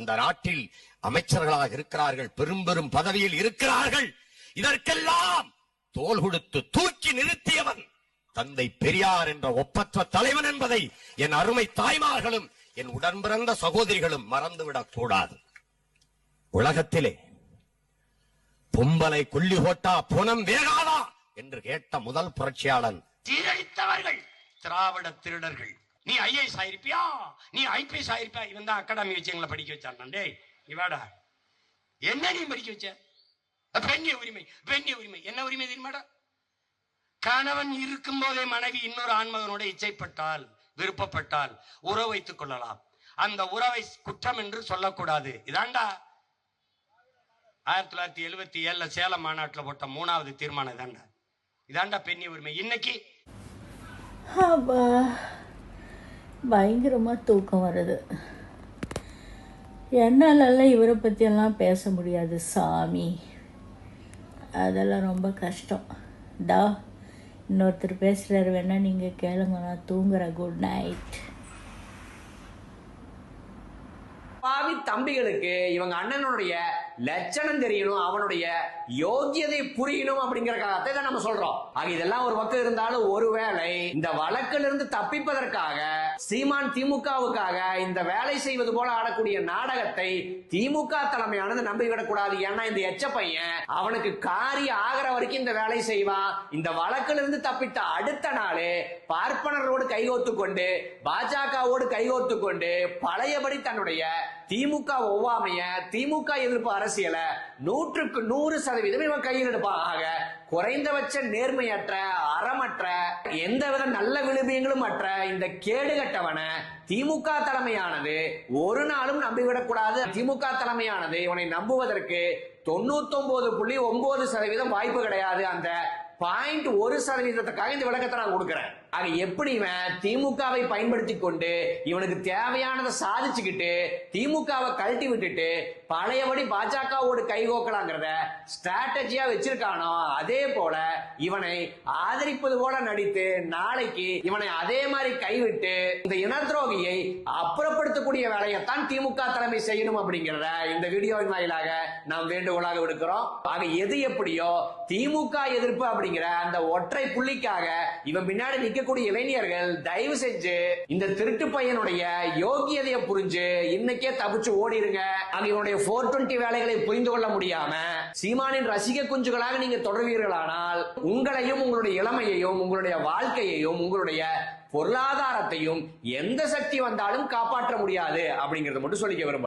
இந்த நாட்டில் அமைச்சர்களாக இருக்கிறார்கள் பெரும் பெரும் பதவியில் இருக்கிறார்கள். இதற்கெல்லாம் தோல் கொடுத்து தூக்கி நிறுத்தியவன் தந்தை பெரியார் என்ற ஒப்பற்ற தலைவன் என்பதை என் அருமை தாய்மார்களும் என் உடன்பிறந்த சகோதரிகளும் மறந்துவிடக் கூடாது. உலகத்திலே பொம்பலை கொல்லி போட்டா புனம் வேகாதா? என்று கேட்ட முதல் புரட்சியாளன். சீரழித்தவர்கள் திராவிட திருடர்கள். நீ ஐஏஎஸ் ஆயிருப்பியா? நீ ஐபிஎஸ் ஆயிருப்பியா இவன் தான் அகாடமி வச்சு எங்களை படிக்க வச்சான் டேய் இவாடா என்ன நீ படிக்க வச்ச? பெண்ணிய உரிமை பெண்ணிய உரிமை. என்ன உரிமை தெரியுமாடா? கணவன் இருக்கும் போதே மனைவி இன்னொரு ஆண்மகனோட இச்சைப்பட்டால் விருப்பப்பட்டால் உறவு வைத்துக் கொள்ளலாம். அந்த உறவை குற்றம் என்று சொல்லக்கூடாது. இதாண்டா. ஆயிரத்தி தொள்ளாயிரத்தி எழுபத்தி ஏழுல சேலம் மாநாட்டில் போட்ட மூணாவது தீர்மானம் இதாண்டா. இதாண்டா பெண்ணிய உரிமை. இன்னைக்கு பயங்கரமாக தூக்கம் வருது. என்னாலெல்லாம் இவரை பற்றியெல்லாம் பேச முடியாது சாமி. அதெல்லாம் ரொம்ப கஷ்டம். டா இன்னொருத்தர் பேசுகிறாரு வேணால் நீங்கள் கேளுங்க நான் தூங்குறேன். குட் நைட் பாவி தம்பிகளுக்கு இவங்க அண்ணனுடைய லட்சணம் தெரியணும் அவனுடைய யோகியதை புரியணும் அப்படிங்கறக்காகத்தான் இதை நம்ம சொல்றோம். ஆக இதெல்லாம் ஒரு பக்கம் இருந்தாலும் ஒருவேளை இந்த வழக்கில் இருந்து தப்பிப்பதற்காக சீமான் திமுகவுக்காக இந்த வேலை செய்வது போல ஆடக்கூடிய நாடகத்தை திமுக தலைமையானது நம்பிவிடக் கூடாது ஏன்னா இந்த எச்ச பையன் அவனுக்கு காரி ஆகிற வரைக்கும் இந்த வேலை செய்வான். இந்த வழக்கில் இருந்து தப்பித்த அடுத்த நாளே பார்ப்பனரோடு கைகோத்து கொண்டு பாஜகவோடு கைகோத்து கொண்டு பழையபடி தன்னுடைய திமுக ஒவ்வாமைய திமுக எதிர்ப்பு அரசியல நூற்றுக்கு நூறு சதவீதம் இவன் கையில் எடுப்பான். ஆக குறைந்தபட்ச நேர்மையற்ற அறமற்ற எந்தவித நல்ல விழுமியங்களும் அற்ற இந்த கேடுகட்டவனை திமுக தலைமையானது ஒரு நாளும் நம்பிவிடக்கூடாது. திமுக தலைமையானது இவனை நம்புவதற்கு தொண்ணூத்தொன்பது புள்ளி ஒன்பது சதவீதம் வாய்ப்பு கிடையாது. அந்த பாயிண்ட் ஒரு சதவீதத்துக்காக இந்த விளக்கத்தை நான் கொடுக்குறேன். ஆக எப்படி இவன் திமுகவை பயன்படுத்தி கொண்டு இவனுக்கு தேவையானதை சாதிச்சுக்கிட்டு திமுகவை கழட்டி விட்டுட்டு பழையபடி பாஜகவோடு கைகோக்கலாங்கிறத ஸ்ட்ராட்டஜியா வச்சிருக்கானோ அதே போல இவனை ஆதரிப்பது போல நடித்து நாளைக்கு இவனை அதே மாதிரி கைவிட்டு இந்த இன துரோகியை அப்புறப்படுத்தக்கூடிய வேலையைத்தான் திமுக தலைமை செய்யணும் அப்படிங்கிறத இந்த வீடியோவின் வாயிலாக நாம் வேண்டுகோளாக விடுக்கிறோம். ஆக எது எப்படியோ திமுக எதிர்ப்பு அப்படிங்கிற அந்த ஒற்றை புள்ளிக்காக இவன் பின்னாடி இருக்கக்கூடிய இளைஞர்கள் தயவு செஞ்சு இந்த திருட்டு பையனுடைய யோகியதையை புரிஞ்சு இன்னைக்கே தப்பிச்சு ஓடிருங்க. அங்க இவனுடைய போர் டுவெண்டி வேலைகளை புரிந்து கொள்ள முடியாம சீமானின் ரசிக குஞ்சுகளாக நீங்க தொடர்வீர்களானால் உங்களையும் உங்களுடைய இளமையையும் உங்களுடைய வாழ்க்கையையும் உங்களுடைய பொருளாதாரத்தையும் எந்த சக்தி வந்தாலும் காப்பாற்ற முடியாது அப்படிங்கறத மட்டும் சொல்லிக்க விரும்ப